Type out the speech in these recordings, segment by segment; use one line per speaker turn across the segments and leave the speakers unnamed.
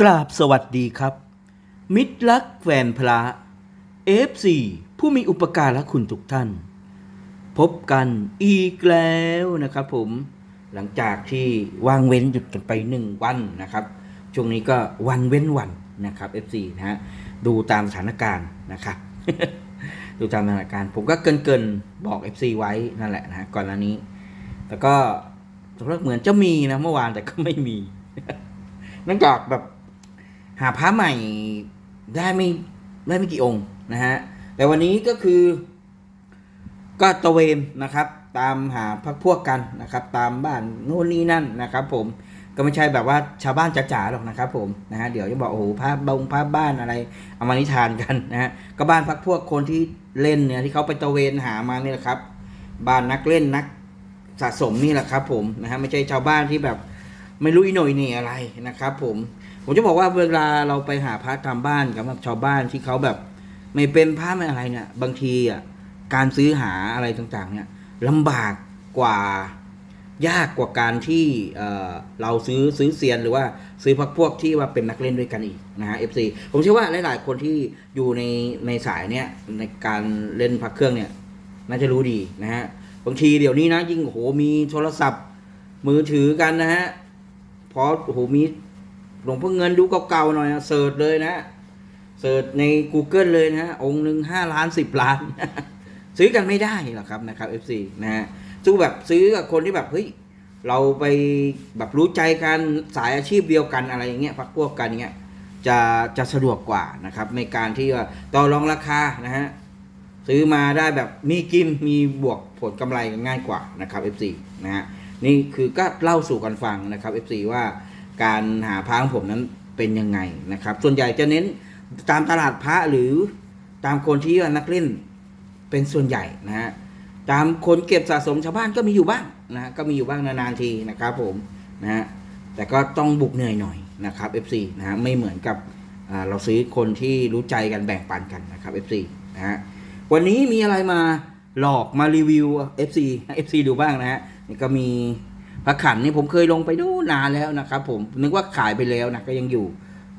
กราบสวัสดีครับ มิตรรักแฟนพระ F4 ผู้มีอุปการะคุณทุกท่าน พบกันอีกแล้วนะครับผมหลังจากที่ว่างเว้นหยุดกันไปหนึ่งวันนะครับ ช่วงนี้ก็วันเว้นวันนะครับ F4 นะฮะดูตามสถานการณ์นะครับดูตามสถานการณ์ผมก็เกินเกินบอก FC ไว้นั่นแหละนะฮะก่อนหน้านี้ แต่ก็เหมือนจะมีนะเมื่อวานแต่ก็ไม่มีเนื่องจากแบบ หาพระใหม่ได้ไม่ได้ไม่กี่องค์นะฮะแต่วันนี้ก็คือ ก็ตะเวนนะครับ ตามหาพักพวกกันนะครับ ตามบ้านโน่นนี่นั่นนะครับ ผมก็ไม่ใช่แบบว่าชาวบ้านจ๋าๆหรอกนะครับ ผมนะฮะเดี๋ยวจะบอกโอ้โหภาพบงภาพบ้านอะไรเอามานิทานกันนะฮะก็บ้านพักพวกคนที่เล่นเนี่ยที่เขาไปตะเวนหามาเนี่แหละครับ บ้านนักเล่นนักสะสมนี่แหละครับ ผมนะฮะไม่ใช่ชาวบ้านที่แบบไม่รู้อีโหน่อยนี่อะไรนะครับ ผม ผมจะบอกว่าเวลาเราไปหาพระตามบ้านกับชาวบ้านที่เขาแบบ ไม่เป็นพระไม่อะไรเนี่ย บางทีอะการซื้อหาอะไรต่างๆ เนี่ยลำบากกว่ายากกว่าการที่เเราซื้อซื้อเซียนหรือว่าซื้อพักพวกที่ว่าเป็นนักเล่นด้วยกันอีกนะฮะ FC ผมเชื่อว่าหลาย ๆ คนที่อยู่ในในสายเนี่ยในการเล่นพักเครื่องเนี่ยน่าจะรู้ดีนะฮะบางทีเดี๋ยวนี้นะยิ่งโหมีโทรศัพท์มือถือกันนะฮะพอโหมี หลวงพ่อเงินดูเก่าๆหน่อยนะเสิร์ชเลยนะเสิร์ชใน Google เลยนะองค์หนึ่งห้าล้านสิบล้าน ซื้อกันไม่ได้หรอกครับนะครับ FC นะฮะสู้แบบซื้อกับคนที่แบบเฮ้ยเราไปแบบรู้ใจกันสายอาชีพเดียวกันอะไรอย่างเงี้ยพักพวกกันเงี้ยจะจะสะดวกกว่านะครับ ในการที่ว่าต่อรองราคานะฮะซื้อมาได้แบบมีกินมีบวกผลกำไรง่ายกว่านะครับ FC นะฮะนี่คือก็เล่าสู่กันฟังนะครับ FC ว่า การหาพระของผมนั้นเป็นยังไงนะครับ ส่วนใหญ่จะเน้นตามตลาดพระหรือตามคนที่ว่านักเล่นเป็นส่วนใหญ่นะฮะตามคนเก็บสะสมชาวบ้านก็มีอยู่บ้างนะก็มีอยู่บ้างนานๆทีนะครับผมนะฮะแต่ก็ต้องบุกเหนื่อยหน่อยนะครับ FC นะฮะไม่เหมือนกับเราซื้อคนที่รู้ใจกันแบ่งปันกันนะครับ FC นะฮะวันนี้มีอะไรมาหลอกมารีวิว FC FC ดูบ้างนะฮะนี่ก็มี พระขันนี่ผมเคยลงไปดูนานแล้วนะครับผมนึกว่าขายไปแล้วนะก็ยังอยู่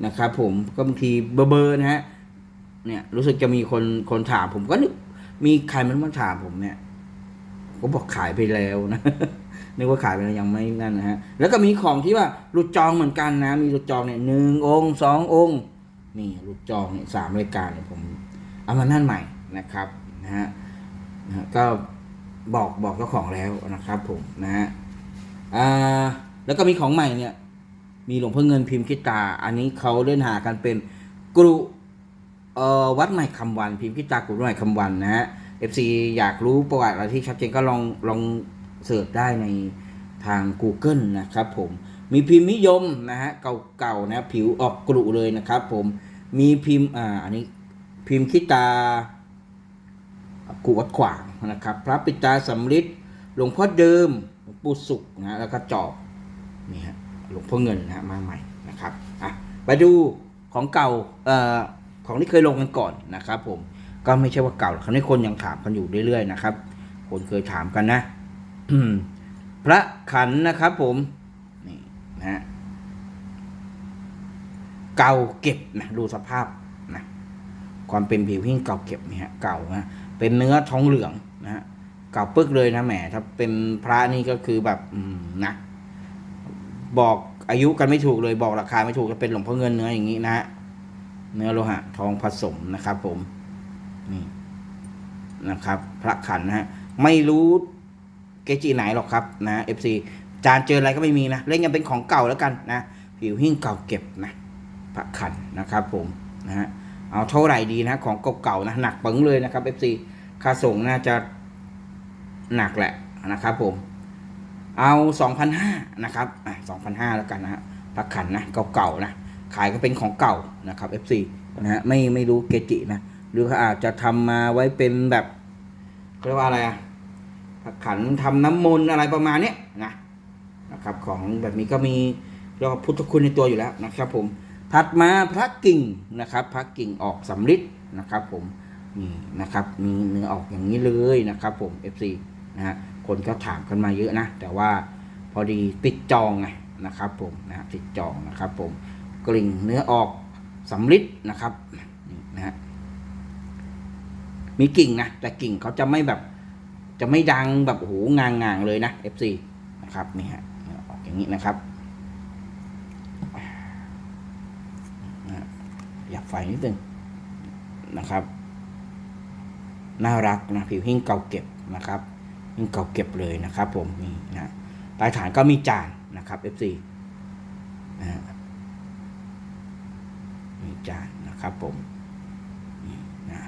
นะครับผมก็บางทีเบอร์เบอร์นะฮะเนี่ยรู้สึกจะมีคนคนถามผมก็นึกมีใครมันมาถามผมเนี่ยก็บอกขายไปแล้วนะนึกว่าขายไปแล้วยังไม่นั่นนะฮะแล้วก็มีของที่ว่าหลุดจองเหมือนกันนะ มีหลุดจองเนี่ยหนึ่งองค์สององค์นี่หลุดจองเนี่ยสามรายการเนี่ยผมเอามานั่นใหม่นะครับนะฮะนะฮะก็บอกบอกเจ้าของแล้วนะครับผมนะฮะ อ่าแล้วก็มีของใหม่เนี่ย มีหลวงพ่อเงินพิมพ์คิตา อันนี้เขาเล่นหากันเป็นกรุเอ่อวัดใหม่คำวัน พิมพ์คิตากรุใหม่คำวันนะฮะ FC อยากรู้ประวัติอะไรที่ชัดเจนก็ลองลองเสิร์ชได้ในทาง Google นะครับผมมีพิมพ์นิยมนะฮะเก่าๆนะผิวออกกรุเลยนะครับผมมีพิมพ์อ่าอันนี้พิมพ์คิตากูวัดขวางนะครับ พระปิตาสำริดหลวงพ่อเดิม ปูสุขนะแล้วก็จอบนี่ฮะหลวงพ่อเงินนะฮะมาใหม่นะครับอะไปดูของเก่าเอ่อของที่เคยลงกันก่อนนะครับ ผมก็ไม่ใช่ว่าเก่าหรอกคราวนี้คนยังถามกันอยู่เรื่อยๆนะครับ คนเคยถามกันนะพระขันนะครับ ผมนี่นะฮะเก่าเก็บนะดูสภาพนะความเป็นผิวหิ้งเก่าเก็บนี่ฮะเก่านะเป็นเนื้อทองเหลืองนะฮะ เก่าปึกเลยนะแหมถ้าเป็นพระนี่ก็คือแบบอืมนะบอกอายุกันไม่ถูกเลยบอกราคาไม่ถูกจะเป็นหลวงพ่อเงินเนื้ออย่างนี้นะฮะเนื้อโลหะทองผสมนะครับ ผมนี่นะครับ พระขันนะฮะไม่รู้เกจิไหนหรอกครับนะเอฟซีจานเจออะไรก็ไม่มีนะเล่นกันเป็นของเก่าแล้วกันนะผิวหิ้งเก่าเก็บนะพระขันนะครับ ผมนะฮะเอาเท่าไหร่ดีนะ ของเก่าๆนะหนักปึงเลยนะครับ FC ค่าส่งน่าจะ หนักแหละนะครับผม เอา2,500นะครับอะ2,500แล้วกันนะฮะพักขันนะเก่าๆนะ ขายก็เป็นของเก่านะครับ FC นะฮะไม่ไม่รู้เกจินะ หรือเขาอาจจะทำมาไว้เป็นแบบเรียกว่าอะไรอะพักขันทำน้ำมนต์อะไรประมาณนี้นะนะครับของแบบนี้ก็มีเรียกว่าพุทธคุณในตัวอยู่แล้วนะครับผมถัดมาพระกิ่งนะครับพระกิ่งออกสำริดนะครับผมนี่นะครับมีเนื้อออกอย่างนี้เลยนะครับผม FC นะฮะคนก็ถามกันมาเยอะนะ แต่ว่าพอดีติดจองไงนะครับผมนะฮะติดจองนะครับผมกลิ่งเนื้อออกสำลิดนะครับนะฮะมีกิ่งนะ แต่กิ่งเขาจะไม่แบบจะไม่ดังแบบโอ้โหงางงางๆเลยนะ FC นะครับนี่ฮะออกอย่างนี้นะครับนะอยากไฟนิดนึงนะครับ น่ารักนะผิวหิ้งเก่าเก็บนะครับ หิ้งเก่าเก็บเลยนะครับ ผมนี่นะปลายฐานก็มีจานนะครับ FC นะมีจานนะครับผมนี่นะ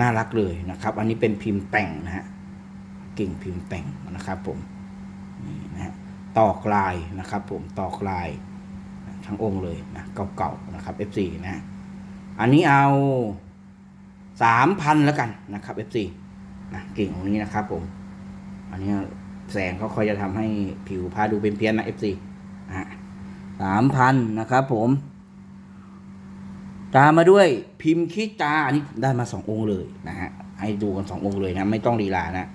น่ารักเลยนะครับ อันนี้เป็นพิมพ์แต่งนะฮะกิ่งพิมพ์แต่งนะครับ ผมนี่นะตอกลายนะครับ ผมตอกลายทั้งองค์เลยนะเก่าๆนะครับ FC นะ อันนี้เอา สามพันแล้วกันนะครับ F4 นะกิ่งของนี้นะครับผม อันนี้แสงเขาคอยจะทำให้ผิวพาดูเป็นเพี้ยนนะ F4 นะสามพันนะครับผม ตามมาด้วยพิมพ์คิตาอันนี้ได้มาสององค์เลยนะฮะให้ดูกันสององค์เลยนะ ไม่ต้องลีลานะ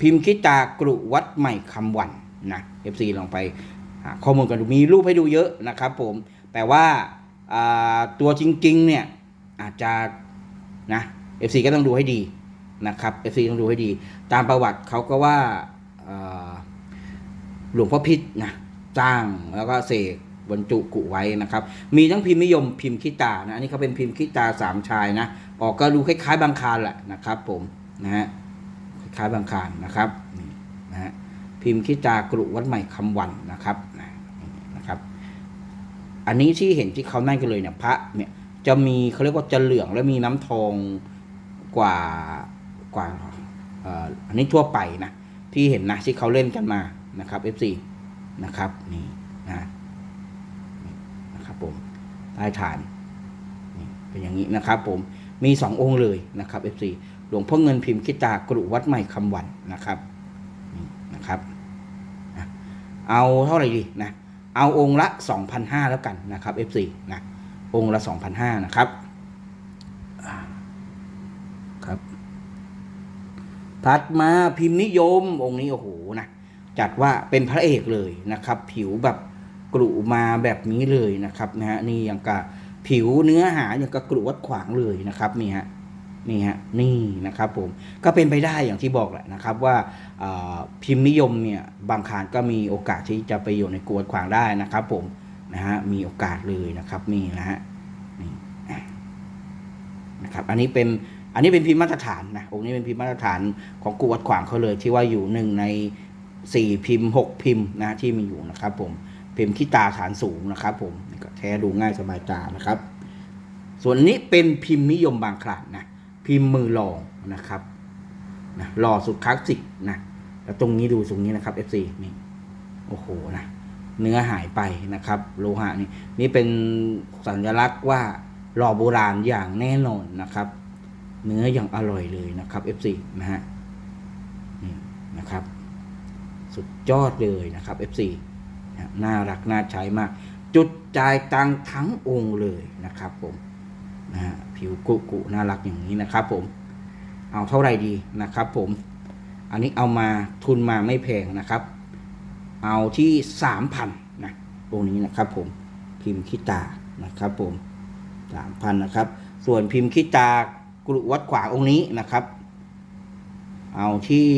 พิมพ์คิตากรุวัดใหม่คำวันนะ FC ลองไปข้อมูลกันดูมีรูปให้ดูเยอะนะครับผม แต่ว่าตัวจริงๆเนี่ยอาจจะนะ FC ก็ต้องดูให้ดีนะครับ FC ต้องดูให้ดี ตามประวัติเขาก็ว่าหลวงพ่อพิษนะจ้างแล้วก็เสกบรรจุกุไว้นะครับ มีทั้งพิมพ์นิยมพิมพ์คิตานะอันนี้เขาเป็นพิมพ์คิตาสามชายนะ ออกก็ดูคล้ายๆบางคารแหละนะครับผมนะฮะคล้ายๆบางคารนะครับนี่นะฮะพิมพ์คิตากรุวัดใหม่คำวันนะครับนะครับ อันนี้ที่เห็นที่เขานั่งกันเลยเนี่ยพระเนี่ยจะมีเขาเรียกว่าจะเหลืองและมีน้ำทอง กว่ากว่าอันนี้ทั่วไปนะที่เห็นนะที่เขาเล่นกันมานะครับ F4 นะครับนี่นะนะครับผมใต้ฐานนี่เป็นอย่างนี้นะครับผมมีสององค์เลยนะครับ F4 หลวงพ่อเงินพิมพ์คิตากรุวัดใหม่คำวันนะครับนี่นะครับเอาเท่าไหร่ดีนะเอาองค์ละ 2,500 แล้วกันนะครับ F4 นะองค์ละ 2,500 นะครับอ่าครับ ถัดมาพิมพ์นิยมองค์นี้โอ้โหนะจัดว่าเป็นพระเอกเลยนะครับ ผิวแบบกรุมาแบบนี้เลยนะครับนะฮะนี่อย่างกับผิวเนื้อหาอย่างกับกรุวัดขวางเลยนะครับนี่ฮะนี่ฮะนี่นะครับผมก็เป็นไปได้อย่างที่บอกแหละนะครับว่าพิมพ์นิยมเนี่ยบางครั้งก็มีโอกาสที่จะไปอยู่ในกรุวัดขวางได้นะครับ ผมนะฮะมีโอกาสเลยนะครับนี่นะฮะนี่นะครับอันนี้เป็น อันนี้เป็นพิมพ์มาตรฐานนะองค์นี้เป็นพิมพ์มาตรฐานของกรุวัดขวางเขาเลย ที่ว่าอยู่หนึ่งในสี่พิมพ์หกพิมพ์นะที่มีอยู่นะครับ ผมพิมพ์ขี้ตาฐานสูงนะครับ ผมก็แท้ดูง่ายสบายตานะครับ ส่วนนี้เป็นพิมพ์นิยมบางครั้งนะพิมพ์มือหล่อนะครับนะหล่อสุดคลาสสิกนะแล้วตรงนี้ดูตรงนี้นะครับ FC นี่โอ้โหนะเนื้อหายไปนะครับ โลหะนี่นี่เป็นสัญลักษณ์ว่าหล่อโบราณอย่างแน่นอนนะครับ เนื้ออย่างอร่อยเลยนะครับ FC นะฮะนี่นะครับ สุดยอดเลยนะครับ FC น่ารักน่าใช้มาก จุดจ่ายตังทั้งองค์เลยนะครับผมนะฮะผิวกุกุน่ารักอย่างนี้นะครับ ผม เอาเท่าไรดีนะครับ ผม อันนี้เอามาทุนมาไม่แพงนะครับ เอาที่สามพันนะองนี้นะครับ ผมพิมพ์คิตานะครับ ผมสามพันนะครับ ส่วนพิมพ์คิตา กรุวัดขวาองค์นี้นะครับ เอาที่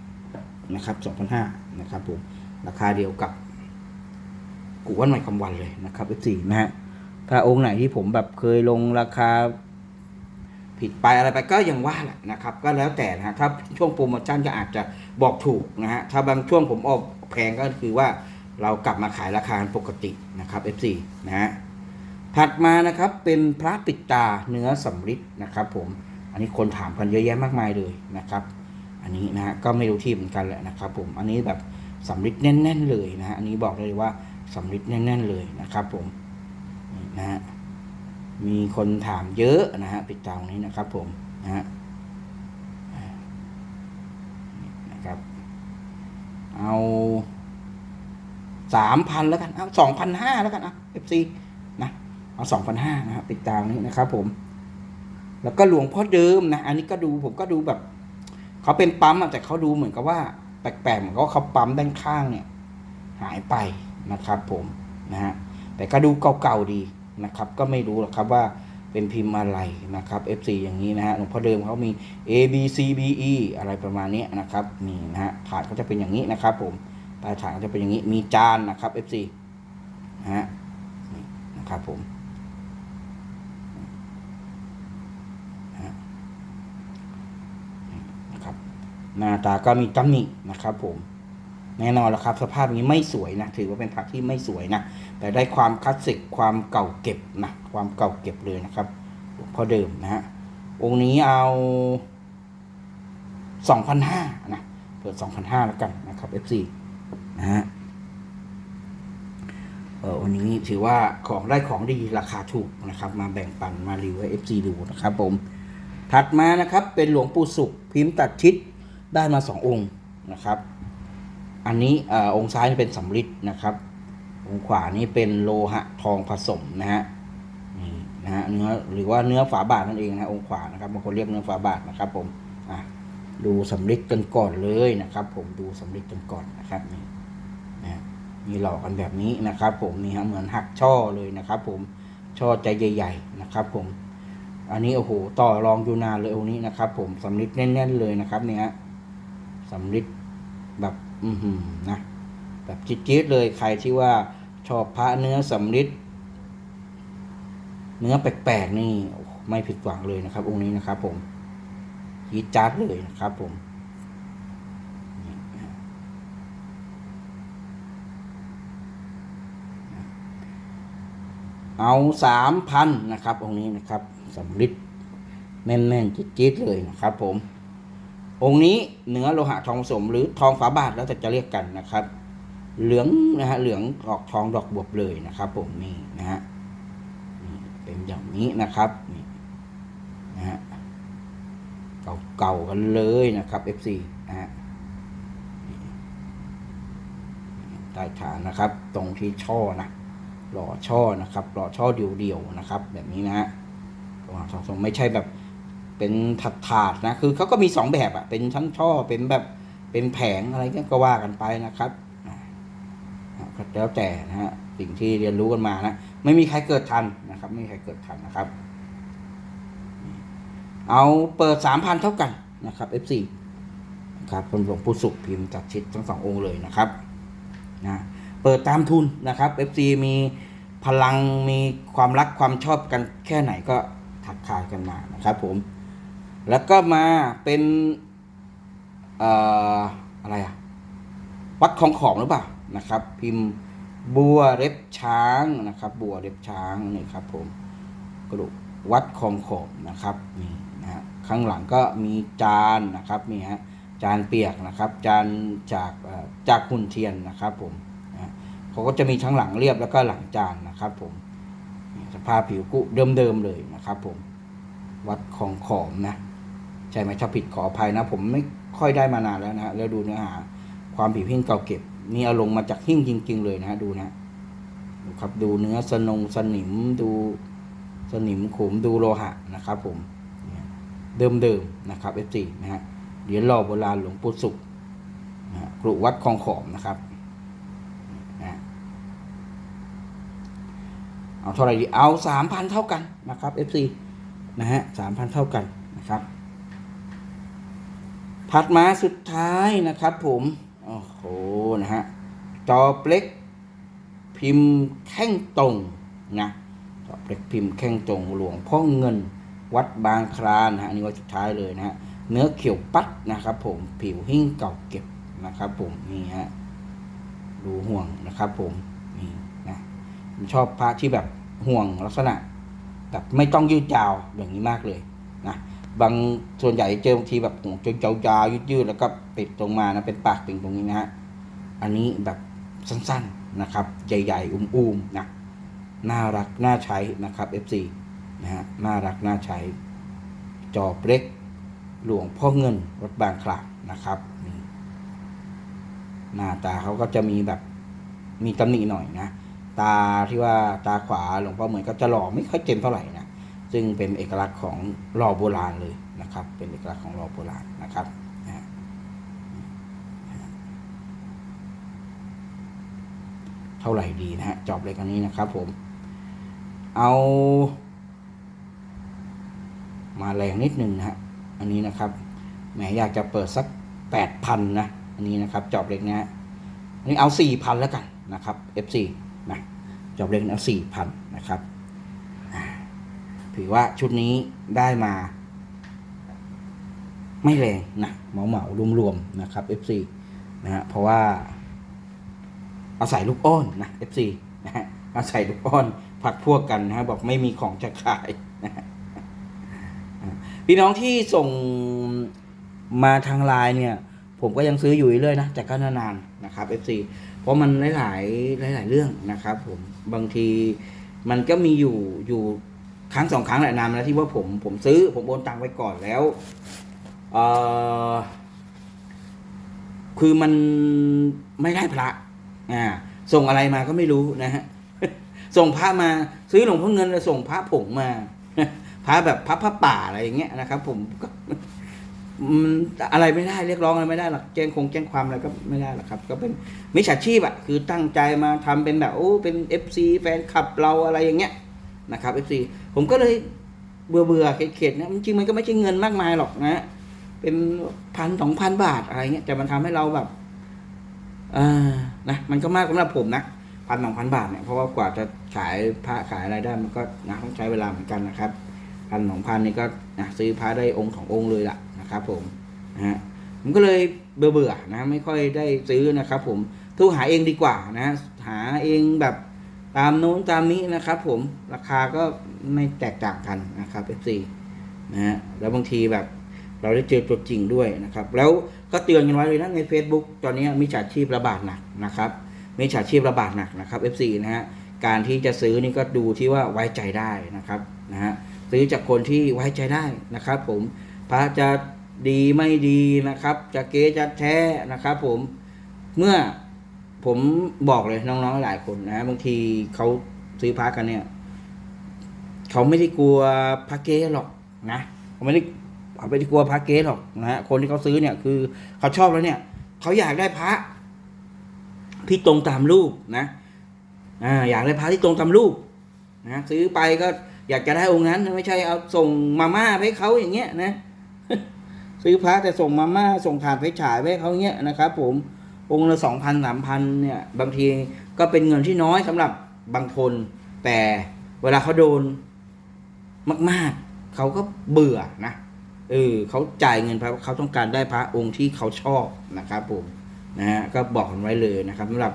2,500นะครับ2,500นะครับผมราคาเดียวกับกูวันใหม่คำวันเลยนะครับ F4 นะฮะถ้าองค์ไหนที่ผมแบบเคยลงราคาผิดไปอะไรไปก็ยังว่าแหละนะครับ ก็แล้วแต่นะฮะถ้าช่วงโปรโมชั่นก็อาจจะบอกถูกนะฮะถ้าบางช่วงผมออกแพงก็คือว่าเรากลับมาขายราคาปกตินะครับ F4 นะฮะ ถัดมานะครับเป็นพระปิดตาเนื้อสำริดนะครับ ผมอันนี้คนถามกันเยอะแยะมากมายเลยนะครับ อันนี้นะฮะก็ไม่รู้ที่เหมือนกันแหละนะครับ ผมอันนี้แบบสำริดแน่น ๆ เลยนะฮะอันนี้บอกเลยว่าสำริดแน่น ๆ เลยนะครับ ผมนะฮะมีคนถามเยอะนะฮะปิดตาตรงนี้นะครับ ผมนะฮะนะครับ เอาสามพันแล้วกันเอาสองพันห้าแล้วกันอะเอฟซีนะ เอาสองพันห้านะครับปิดตาตรงนี้นะครับผม แล้วก็หลวงพ่อเดิมนะ อันนี้ก็ดูผมก็ดูแบบเขาเป็นปั๊มอะแต่เขาดูเหมือนกับว่าแปลกๆเหมือนก็เขาปั๊มด้านข้างเนี่ย หายไปนะครับ ผมนะฮะแต่ก็ดูเก่าๆดีนะครับ ก็ไม่รู้หรอกครับว่าเป็นพิมพ์อะไรนะครับ FC อย่างนี้นะฮะหลวงพ่อเดิมเขามี A B C B E อะไรประมาณนี้นะครับนี่นะฮะถาดก็จะเป็นอย่างนี้นะครับ ผมปลายถาดก็จะเป็นอย่างนี้มีจานนะครับ FC นะฮะนี่นะครับผมนะฮะนี่นะครับ หน้าตาก็มีตำหนินะครับ ผม แน่นอนแล้วครับ สภาพนี้ไม่สวยนะ ถือว่าเป็นผักที่ไม่สวยนะ แต่ได้ความคลาสสิกความเก่าเก็บนะความเก่าเก็บเลยนะครับพอเดิมนะฮะองค์นี้เอาสองพันห้านะเปิดสองพันห้าแล้วกันนะครับ FC นะฮะเออวันนี้ถือว่าของได้ของดีราคาถูกนะครับ มาแบ่งปันมารีวิวให้ FC ดูนะครับผม ถัดมานะครับเป็นหลวงปู่สุขพิมพ์ตัดชิด ได้มาสององค์นะครับ อันนี้อองค์ซ้ายเป็นสำริดนะครับ องค์ขวานี่เป็นโลหะทองผสมนะฮะนี่นะฮะเนื้อหรือว่าเนื้อฝาบาทนั่นเองนะองค์ขวานะครับบางคนเรียกเนื้อฝาบาทนะครับผมอะดูสำริดกันก่อนเลยนะครับ ผมดูสำริดกันก่อนนะครับนี่นะฮะมีหลอกกันแบบนี้นะครับ ผมนี่ฮะเหมือนหักช่อเลยนะครับ ผมช่อใจใหญ่ๆนะครับ ผม อันนี้โอ้โหต่อรองอยู่นานเลยองค์นี้นะครับ ผมสำริดแน่น ๆ เลยนะครับเนี่ยฮะ สำริดแบบอือหือนะแบบจี๊ดๆเลยใครที่ว่าชอบพระเนื้อสำริดเนื้อแปลกๆนี่ไม่ผิดหวังเลยนะครับ องค์นี้นะครับ ผมจี๊ดจ๊าดเลยนะครับผมเอาสามพันนะครับองค์นี้นะครับสำริดแน่นๆจี๊ดๆเลยนะครับ ผม องค์นี้เนื้อโลหะทองผสมหรือทองฝาบาทแล้วแต่จะเรียกกันนะครับ เหลืองนะฮะเหลืองออกทองดอกบวบเลยนะครับ ผมนี่นะฮะเป็นอย่างนี้นะครับนี่นะฮะเก่าๆกันเลยนะครับ FC นะฮะใต้ฐานนะครับ ตรงที่ช่อนะหล่อช่อนะครับหล่อช่อเดียวๆนะครับ แบบนี้นะฮะทองผสมไม่ใช่แบบ เป็นถาดถาดนะคือเขาก็มีสองแบบอะเป็นชั้นช่อเป็นแบบเป็นแผงอะไรก็ว่ากันไปนะครับแล้วแต่นะฮะสิ่งที่เรียนรู้กันมานะไม่มีใครเกิดทันนะครับ ไม่มีใครเกิดทันนะครับ เอาเปิดสามพันเท่ากันนะครับ F4 ครับเป็นหลวงปู่สุขพิมพ์จัดชิดทั้งสององค์เลยนะครับนะเปิดตามทุนนะครับ FC มีพลังมีความรักความชอบกันแค่ไหนก็ทักทายกันมานะครับผม แล้วก็มาเป็นเอ่ออะไรอะวัดของของหรือเปล่านะครับ พิมพ์บัวเล็บช้างนะครับ บัวเล็บช้างนี่ครับผมกระดูกวัดของของนะครับนี่นะฮะข้างหลังก็มีจานนะครับนี่ฮะจานเปียกนะครับ จานจากจากคุณเทียนนะครับผมนะเขาก็จะมีทั้งหลังเรียบแล้วก็หลังจานนะครับผมนี่สภาพผิวกุเดิมๆเลยนะครับผมวัดของขอมนะ ใช่ไหมถ้าผิดขออภัยนะ ผมไม่ค่อยได้มานานแล้วนะแล้วดูเนื้อหา ความผิวหิ้งเก่าเก็บนี่เอาลงมาจากหิ้งจริง ๆ เลยนะดูนะดูครับดูเนื้อสนงสนิมดูสนิมขุมดูโลหะนะครับ ผมเนี่ยเดิมๆนะครับ F4 นะฮะเหรียญหล่อโบราณหลวงปู่สุขนะกรุวัดคลองขอมนะครับนะเอาเท่าไหร่ดีเอาสามพันเท่ากันนะครับ F4 นะฮะสามพันเท่ากันนะครับ ถัดมาสุดท้ายนะครับผมโอ้โหนะฮะจอเปล็กพิมพ์แข้งตรงนะจอเปล็กพิมพ์แข้งตรงหลวงพ่อเงินวัดบางคลานนะฮะอันนี้วัดสุดท้ายเลยนะฮะเนื้อเขียวปัดนะครับ ผมผิวหิ้งเก่าเก็บนะครับ ผมนี่ฮะดูห่วงนะครับ ผมนี่นะผมชอบพระที่แบบห่วงลักษณะแบบไม่ต้องยืดยาวอย่างนี้มากเลยนะ บางส่วนใหญ่เจอบางทีแบบโหจนยาวๆยืดๆแล้วก็ปิดตรงมานะเป็นปากติ่งตรงนี้นะฮะอันนี้แบบสั้นๆนะครับ ใหญ่ๆอุ้มๆนะน่ารักน่าใช้นะครับ FC นะฮะน่ารักน่าใช้ จอบเล็ก หลวงพ่อเงินวัดบางคลานนะครับนี่หน้าตาเขาก็จะมีแบบมีตำหนิหน่อยนะ ตาที่ว่าตาขวาหลวงพ่อเหมือนก็จะหล่อไม่ค่อยเต็มเท่าไหร่นะ ซึ่งเป็นเอกลักษณ์ของรอโบราณเลยนะครับ เป็นเอกลักษณ์ของรอโบราณนะครับเท่าไหร่ดีนะฮะจอบเลยกันนี้นะครับผม เอา มาแรงนิดหนึ่งนะฮะอันนี้นะครับแหมอยากจะเปิดสักแปดพันนะอันนี้นะครับ จอบเล็กนะฮะอันนี้เอาสี่พันแล้วกันนะครับ F4 นะจอบเล็กเอาสี่พันนะครับ ถือว่าชุดนี้ได้มา ไม่แรงนะเหมาเหมารวมๆนะครับ F4 นะฮะเพราะว่าเอาศัยลูกอ้อนนะ F4 นะฮะเอาศัยลูกอ้อนผักพวกกันนะฮะบอกไม่มีของจะขายนะพี่น้องที่ส่งมาทางไลน์เนี่ย ผมก็ยังซื้ออยู่เรื่อยนะจากกันนานๆนะครับ F4 เพราะมันหลายๆหลาย ๆ เรื่องนะครับ ผมบางทีมันก็มีอยู่อยู่ ครั้งสองครั้งแหละนานมาแล้วที่ว่าผมผมซื้อ ผมโอนตังค์ไปก่อนแล้วเออคือมันไม่ได้พระอ่าส่งอะไรมาก็ไม่รู้นะฮะส่งพระมาซื้อหลวงพ่อเงินแล้วส่งพระผงมาพระแบบพระพระป่าอะไรอย่างเงี้ยนะครับ ผมก็มันอะไรไม่ได้เรียกร้องอะไรไม่ได้หรอกแจ้งคงแจ้งความอะไรก็ไม่ได้หรอกครับ ก็เป็นมิจฉาชีพอะคือตั้งใจมาทำเป็นแบบโอ้เป็น FC แฟนคลับเราอะไรอย่างเงี้ย นะครับ FC ผมก็เลยเบื่อเบื่อๆเข็ดๆนะจริงๆมันก็ไม่ใช่เงินมากมายหรอกนะเป็นพันสองพันบาทอะไรเงี้ยแต่มันทำให้เราแบบอ่านะมันก็มากสำหรับผมนะพันสองพันบาทเนี่ยเพราะว่ากว่าจะขายพระขายอะไรได้มันก็นะต้องใช้เวลาเหมือนกันนะครับพันสองพันนี่ก็นะซื้อพระได้องค์สององค์เลยล่ะนะครับผมนะฮะผมก็เลยเบื่อเบื่อนะ ไม่ค่อยได้ซื้อนะครับ ผมทุกหาเองดีกว่านะ หาเองแบบ ตามโน้นตามนี้นะครับ ผมราคาก็ไม่แตกต่างกันนะครับ FC นะฮะแล้วบางทีแบบเราได้เจอตัวจริงด้วยนะครับ แล้วก็เตือนกันไว้เลยนะใน Facebook ตอนนี้มีฉาชีพระบาดหนักนะครับมีฉาชีพระบาดหนักนะครับ F4 นะฮะการที่จะซื้อนี่ก็ดูที่ว่าไว้ใจได้นะครับนะฮะซื้อจากคนที่ไว้ใจได้นะครับ ผมพระจะดีไม่ดีนะครับ จะเก๊จะแท้นะครับ ผมเมื่อ ผมบอกเลยน้องๆหลายคนนะบางทีเขาซื้อพระกันเนี่ยเขาไม่ได้กลัวพระเก๊หรอกนะเขาไม่ได้เขาไม่ได้กลัวพระเกสหรอกนะฮะคนที่เขาซื้อเนี่ยคือเขาชอบแล้วเนี่ยเขาอยากได้พระที่ตรงตามรูปนะอ่าอยากได้พระที่ตรงตามรูปนะซื้อไปก็อยากจะได้องค์นั้นไม่ใช่เอาส่งมาม่าให้เขาอย่างเงี้ยนะ ซื้อพระแต่ส่งมาม่าส่งถ่านไฟฉายไปให้เขาเงี้ยนะครับ ผม องค์ละสองพันสามพันเนี่ยบางทีก็เป็นเงินที่น้อยสำหรับบางคน แต่เวลาเขาโดนมาก ๆเขาก็เบื่อนะเออเขาจ่ายเงินพระเขาต้องการได้พระองค์ที่เขาชอบนะครับผมนะฮะก็บอกกันไว้เลยนะครับสำหรับ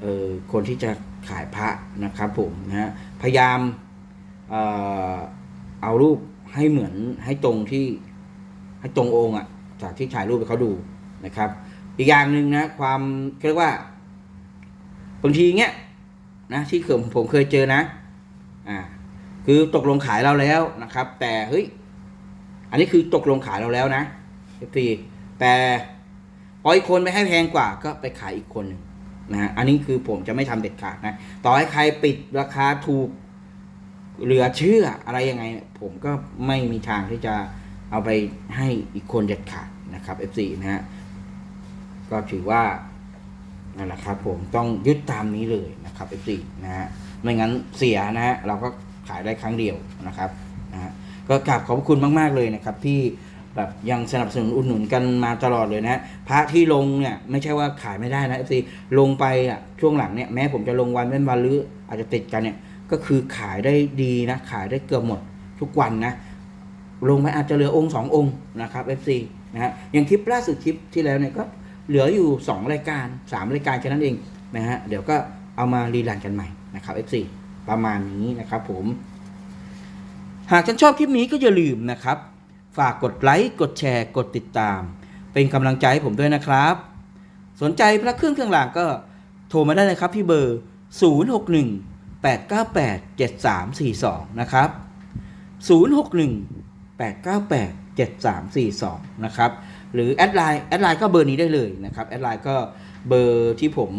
เอ่อคนที่จะขายพระนะครับผมนะฮะพยายามเออเอารูปให้เหมือนให้ตรงที่ให้ตรงองค์อะจากที่ถ่ายรูปให้เขาดูนะครับ อีกอย่างหนึ่งนะ ความเรียกว่าบางทีเงี้ยนะที่ผมผมเคยเจอนะ อ่า คือตกลงขายเราแล้วนะครับ แต่เฮ้ยอันนี้คือตกลงขายเราแล้วนะทีแต่พออีกคนไปให้แพงกว่าก็ไปขายอีกคนหนึ่งนะฮะอันนี้คือผมจะไม่ทำเด็ดขาดนะ ต่อให้ใครปิดราคาถูกเหลือเชื่ออะไรยังไง ผมก็ไม่มีทางที่จะเอาไปให้อีกคนเด็ดขาดนะครับ F4 นะฮะ ก็ถือว่านั่นแหละครับ ผมต้องยึดตามนี้เลยนะครับ F4 นะฮะไม่งั้นเสียนะฮะเราก็ขายได้ครั้งเดียวนะครับนะฮะก็กราบขอบคุณมาก ๆเลยนะครับ ที่แบบยังสนับสนุนอุดหนุนกันมาตลอดเลยนะ พระที่ลงเนี่ยไม่ใช่ว่าขายไม่ได้นะเอฟซีลงไปอะช่วงหลังเนี่ยแม้ผมจะลงวันเว้นวันหรืออาจจะติดกันเนี่ยก็คือขายได้ดีนะ ขายได้เกือบหมดทุกวันนะ ลงไปอาจจะเหลือองค์สององค์นะครับ FC นะฮะอย่างคลิปล่าสุดคลิปที่แล้วเนี่ยก็ เหลืออยู่ 2 รายการ 3 รายการแค่นั้นเองนะฮะเดี๋ยวก็เอามารีลันกันใหม่นะครับ FC ประมาณนี้นะครับผม หากท่านชอบคลิปนี้ก็อย่าลืมนะครับ ฝากกดไลค์กดแชร์ กดติดตาม เป็นกำลังใจให้ผมด้วยนะครับ สนใจพระเครื่องเครื่องรางก็โทรมาได้เลยครับที่เบอร์ 061 898 7342 นะครับ 061 898 7342 นะครับ หรือแอดไลน์แอดไลน์ก็เบอร์นี้ได้เลยนะครับแอดไลน์ก็เบอร์ที่ผม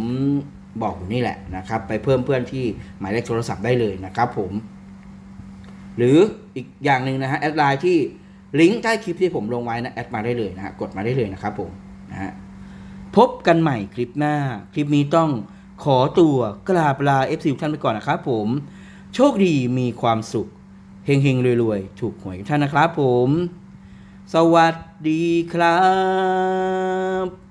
บอกอยู่นี่แหละนะครับ ไปเพิ่มเพื่อนที่หมายเลขโทรศัพท์ได้เลยนะครับผม หรืออีกอย่างหนึ่งนะฮะแอดไลน์ที่ลิงก์ใต้คลิปที่ผมลงไว้นะแอดมาได้เลยนะฮะกดมาได้เลยนะครับผมนะฮะพบกันใหม่คลิปหน้า คลิปนี้ต้องขอตัวกราบลา FC ทุกท่านไปก่อนนะครับผม โชคดีมีความสุขเฮงเฮงๆรวยๆ ถูกหวยทุกท่านนะครับผม สวัสดีครับ